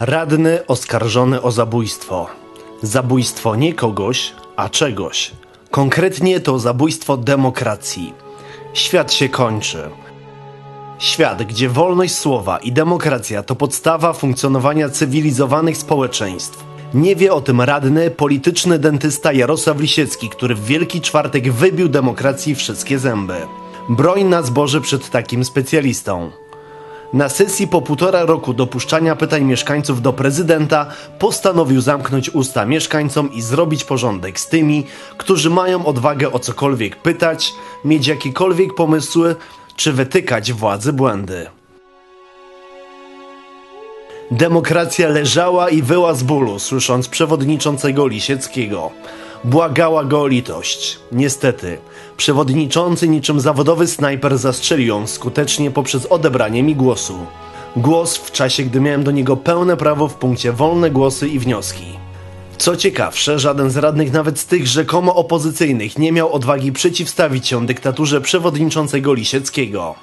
Radny oskarżony o zabójstwo. Zabójstwo nie kogoś, a czegoś. Konkretnie to zabójstwo demokracji. Świat się kończy. Świat, gdzie wolność słowa i demokracja to podstawa funkcjonowania cywilizowanych społeczeństw. Nie wie o tym radny, polityczny dentysta Jarosław Lisiecki, który w Wielki Czwartek wybił demokracji wszystkie zęby. Broń nas Boże przed takim specjalistą. Na sesji po półtora roku dopuszczania pytań mieszkańców do prezydenta postanowił zamknąć usta mieszkańcom i zrobić porządek z tymi, którzy mają odwagę o cokolwiek pytać, mieć jakiekolwiek pomysły czy wytykać władzy błędy. Demokracja leżała i wyła z bólu, słysząc przewodniczącego Lisieckiego. Błagała go o litość. Niestety, przewodniczący niczym zawodowy snajper zastrzelił ją skutecznie poprzez odebranie mi głosu. Głos w czasie, gdy miałem do niego pełne prawo w punkcie wolne głosy i wnioski. Co ciekawsze, żaden z radnych, nawet z tych rzekomo opozycyjnych, nie miał odwagi przeciwstawić się dyktaturze przewodniczącego Lisieckiego.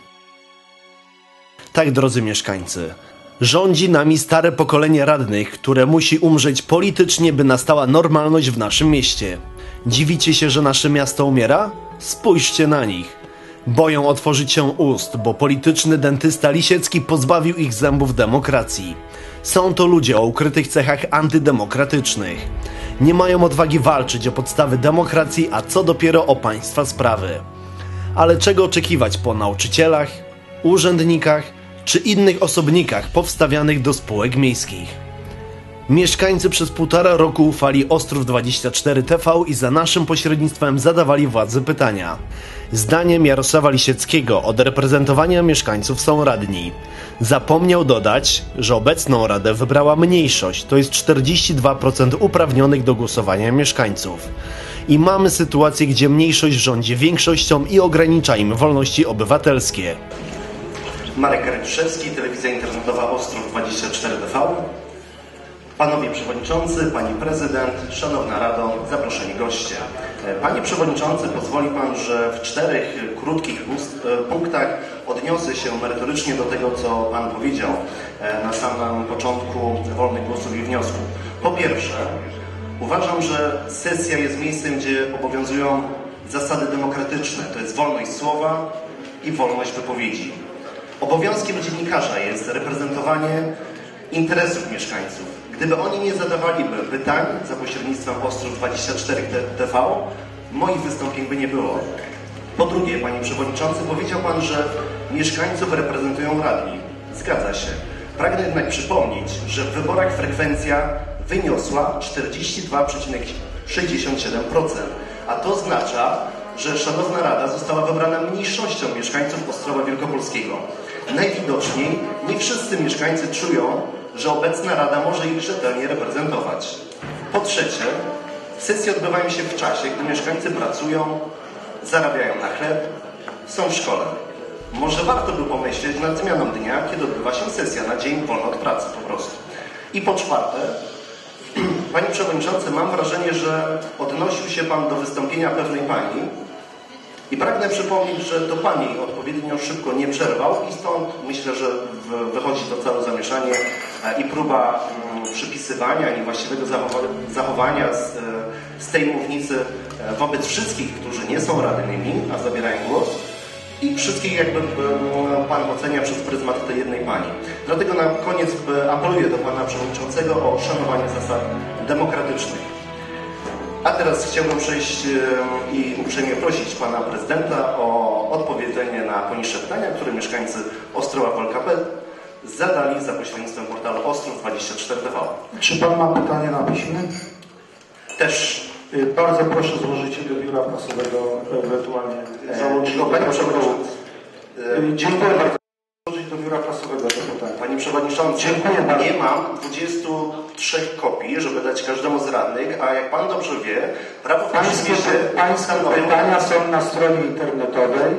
Tak, drodzy mieszkańcy, rządzi nami stare pokolenie radnych, które musi umrzeć politycznie, by nastała normalność w naszym mieście. Dziwicie się, że nasze miasto umiera? Spójrzcie na nich. Boją otworzyć się ust, bo polityczny dentysta Lisiecki pozbawił ich zębów demokracji. Są to ludzie o ukrytych cechach antydemokratycznych. Nie mają odwagi walczyć o podstawy demokracji, a co dopiero o państwa sprawy. Ale czego oczekiwać po nauczycielach, urzędnikach czy innych osobnikach powstawianych do spółek miejskich? Mieszkańcy przez półtora roku ufali Ostrów 24 TV i za naszym pośrednictwem zadawali władzy pytania. Zdaniem Jarosława Lisieckiego od reprezentowania mieszkańców są radni. Zapomniał dodać, że obecną radę wybrała mniejszość, to jest 42% uprawnionych do głosowania mieszkańców. I mamy sytuację, gdzie mniejszość rządzi większością i ogranicza im wolności obywatelskie. Marek Karyczewski, Telewizja Internetowa Ostrów 24 TV. Panowie Przewodniczący, Pani Prezydent, Szanowna Rado, zaproszeni goście. Panie Przewodniczący, pozwoli Pan, że w czterech krótkich e, punktach odniosę się merytorycznie do tego, co Pan powiedział e, na samym początku wolnych głosów i wniosków. Po pierwsze, uważam, że sesja jest miejscem, gdzie obowiązują zasady demokratyczne. To jest wolność słowa i wolność wypowiedzi. Obowiązkiem dziennikarza jest reprezentowanie interesów mieszkańców. Gdyby oni nie zadawaliby pytań za pośrednictwem Ostrów 24 TV, moich wystąpień by nie było. Po drugie, Panie Przewodniczący, powiedział Pan, że mieszkańców reprezentują radni. Zgadza się. Pragnę jednak przypomnieć, że w wyborach frekwencja wyniosła 42,67%, a to oznacza, że Szanowna Rada została wybrana mniejszością mieszkańców Ostrowa Wielkopolskiego. Najwidoczniej nie wszyscy mieszkańcy czują, że obecna Rada może ich rzetelnie reprezentować. Po trzecie, sesje odbywają się w czasie, gdy mieszkańcy pracują, zarabiają na chleb, są w szkole. Może warto by pomyśleć nad zmianą dnia, kiedy odbywa się sesja na dzień wolny od pracy po prostu. I po czwarte, Panie Przewodniczący, mam wrażenie, że odnosił się Pan do wystąpienia pewnej Pani i pragnę przypomnieć, że to Pani odpowiednio szybko nie przerwał i stąd myślę, że wychodzi to całe zamieszanie e, i próba mm, przypisywania niewłaściwego zachowa- zachowania z, e, z tej mównicy e, wobec wszystkich, którzy nie są radnymi, a zabierają głos i wszystkich jakby Pan ocenia przez pryzmat tej jednej Pani. Dlatego na koniec apeluję do Pana Przewodniczącego o szanowanie zasad demokratycznych. A teraz chciałbym przejść e, i uprzejmie prosić Pana Prezydenta o odpowiedzenie na poniższe pytania, które mieszkańcy Ostrowa Wolkapet zadali za pośrednictwem portalu Ostrów 24 TV. Czy Pan ma pytanie na piśmie? Też Y, Bardzo proszę złożyć je do biura prasowego, ewentualnie e, załączyć. Y, Dziękuję bardzo. Biura prasowego pytania. Panie Przewodniczący, Dziękuję bardzo. nie mam 23 kopii, żeby dać każdemu z radnych, a jak Pan dobrze wie, prawo Pańskie, pańskie pytania są na stronie internetowej.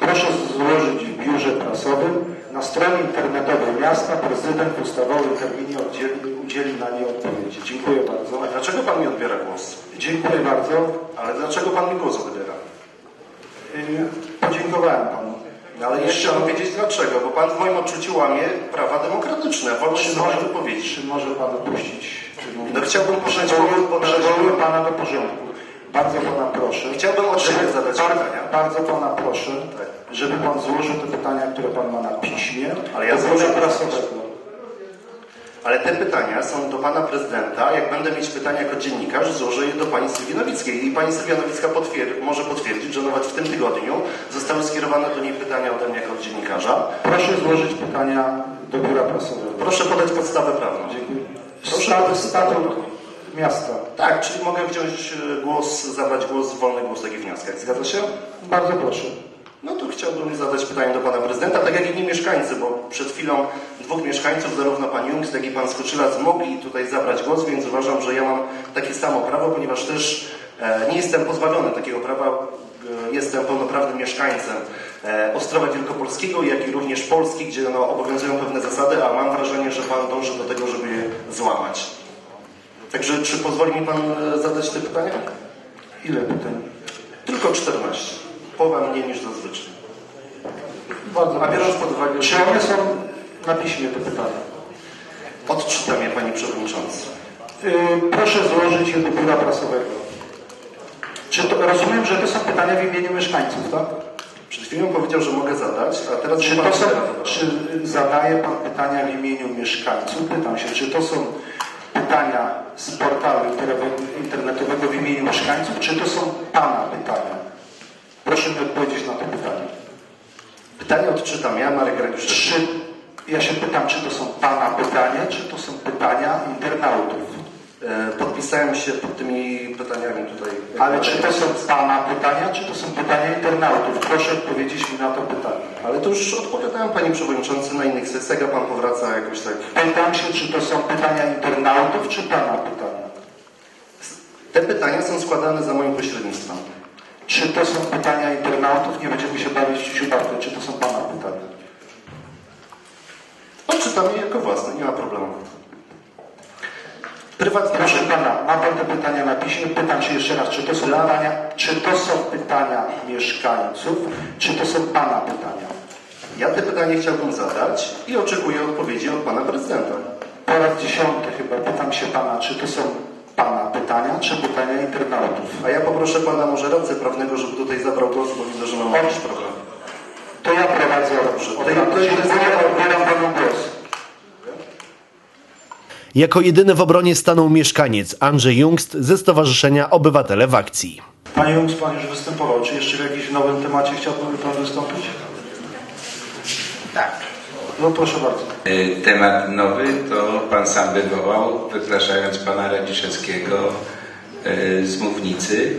Proszę złożyć w biurze prasowym. Na stronie internetowej miasta prezydent w ustawowym terminie udzieli, udzieli na nie odpowiedzi. Dziękuję bardzo. A dlaczego Pan mi odbiera głos? Dziękuję bardzo. Ale dlaczego Pan mi głos odbiera? Y, Podziękowałem Panu. No, ale ja chciałbym wiedzieć dlaczego, bo pan w moim odczuciu łamie prawa demokratyczne, wolność może, wypowiedzi. czy może Pan opuścić trybunę? No chciałbym Przywołuję- Przywołuję Pana do porządku. Bardzo Pana proszę. Chciałbym żeby- zadać bardzo, pytania. Bardzo Pana proszę, Tak. żeby Pan złożył te pytania, które Pan ma na piśmie. Ale ja złożę prasowego. Ale te pytania są do pana prezydenta. Jak będę mieć pytania jako dziennikarz, złożę je do pani Sylwii Nowickiej. I pani Sylwia Nowicka potwier- może potwierdzić, że nawet w tym tygodniu zostały skierowane do niej pytania ode mnie jako dziennikarza. Proszę złożyć pytania do biura prasowego. Proszę podać podstawę prawną. Dziękuję. Proszę statut miasta. Tak, czyli mogę wziąć e, głos, zabrać głos, wolny głos w takich wnioskach. Zgadza się? Bardzo proszę. No to chciałbym zadać pytanie do pana prezydenta, tak jak inni mieszkańcy, bo przed chwilą dwóch mieszkańców, zarówno pan Jungs, jak i pan Skoczylas mogli tutaj zabrać głos, więc uważam, że ja mam takie samo prawo, ponieważ też e, nie jestem pozbawiony takiego prawa. E, jestem pełnoprawnym mieszkańcem e, Ostrowa Wielkopolskiego, jak i również Polski, gdzie no, obowiązują pewne zasady, a mam wrażenie, że pan dąży do tego, żeby je złamać. Także czy pozwoli mi pan zadać te pytania? Ile pytań? Tylko 14. Połowa mniej niż zazwyczaj. Bardzo A biorąc pod uwagę, Czy one są na piśmie te pytania? odczytam je Panie Przewodniczący. Yy, proszę złożyć je do biura prasowego. Czy to, rozumiem, że to są pytania w imieniu mieszkańców, tak? Przed chwilą powiedział, że mogę zadać, a teraz Czy, to są, czy zadaje Pan pytania w imieniu mieszkańców? Pytam się, czy to są pytania z portalu interne- internetowego w imieniu mieszkańców, czy to są Pana pytania? Mi odpowiedzieć na to pytanie. Pytanie odczytam ja, Marek Radziszewski. Czy, ja się pytam, czy to są Pana pytania, czy to są pytania internautów? E, Podpisałem się pod tymi pytaniami tutaj. Ale czy to są Pana pytania, czy to są pytania internautów? Proszę odpowiedzieć mi na to pytanie. Ale to już odpowiadałem Panie Przewodniczący na innych sesjach, a Pan powraca jakoś tak. Pytam się, czy to są pytania internautów, czy Pana pytania? Te pytania są składane za moim pośrednictwem. Czy to są pytania internautów? Nie będziemy się bawić w siubatę. Czy to są Pana pytania? Odczytam je jako własne, nie ma problemu. Prywatnie. Proszę Pana, ma Pan te pytania na piśmie? Pytam się jeszcze raz, czy to są pytania, czy to są pytania mieszkańców, czy to są Pana pytania? Ja te pytanie chciałbym zadać i oczekuję odpowiedzi od Pana Prezydenta. Po raz dziesiąty chyba pytam się Pana, czy to są Pana pytania, czy pytania internautów? A ja poproszę Pana może radcę prawnego, żeby tutaj zabrał głos, bo widzę, że mam jakiś problem. To ja prowadzę Dobrze, to ja- odbieram Panu głos. Jako jedyny w obronie stanął mieszkaniec Andrzej Jungst ze Stowarzyszenia Obywatele w Akcji. Panie Jungs, Pan już występował. Czy jeszcze w jakimś nowym temacie chciałby Pan wystąpić? Tak. No proszę bardzo. Y, Temat nowy to pan sam wywołał, wypraszając pana Radziszewskiego y, z mównicy.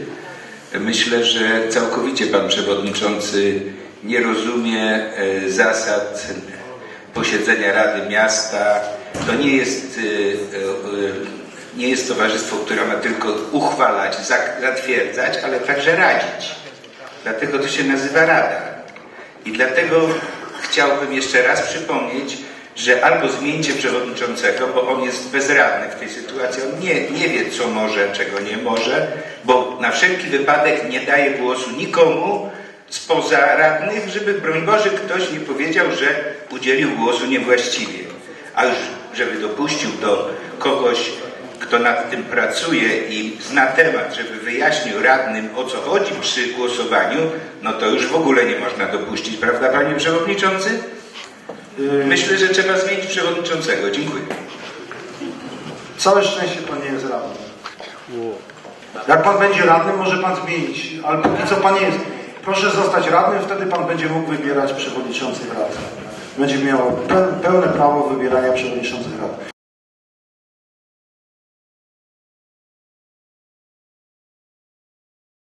Myślę, że całkowicie pan przewodniczący nie rozumie y, zasad posiedzenia Rady Miasta. To nie jest, nie jest towarzystwo, które ma tylko uchwalać, zatwierdzać, ale także radzić. Dlatego to się nazywa Rada. I dlatego chciałbym jeszcze raz przypomnieć, że albo zmieńcie przewodniczącego, bo on jest bezradny w tej sytuacji, on nie, nie wie, co może, czego nie może, bo na wszelki wypadek nie daje głosu nikomu spoza radnych, żeby, broń Boże, ktoś nie powiedział, że udzielił głosu niewłaściwie. A już, żeby dopuścił do kogoś, kto nad tym pracuje i zna temat, żeby wyjaśnił radnym o co chodzi przy głosowaniu, no to już w ogóle nie można dopuścić, prawda panie przewodniczący? Myślę, że trzeba zmienić przewodniczącego. Dziękuję. Całe szczęście Pan nie jest radnym. Jak Pan będzie radnym, może Pan zmienić, ale póki co Pan jest. Proszę zostać radnym, wtedy Pan będzie mógł wybierać przewodniczących rad. Będzie miał pe- pełne prawo wybierania przewodniczących rad.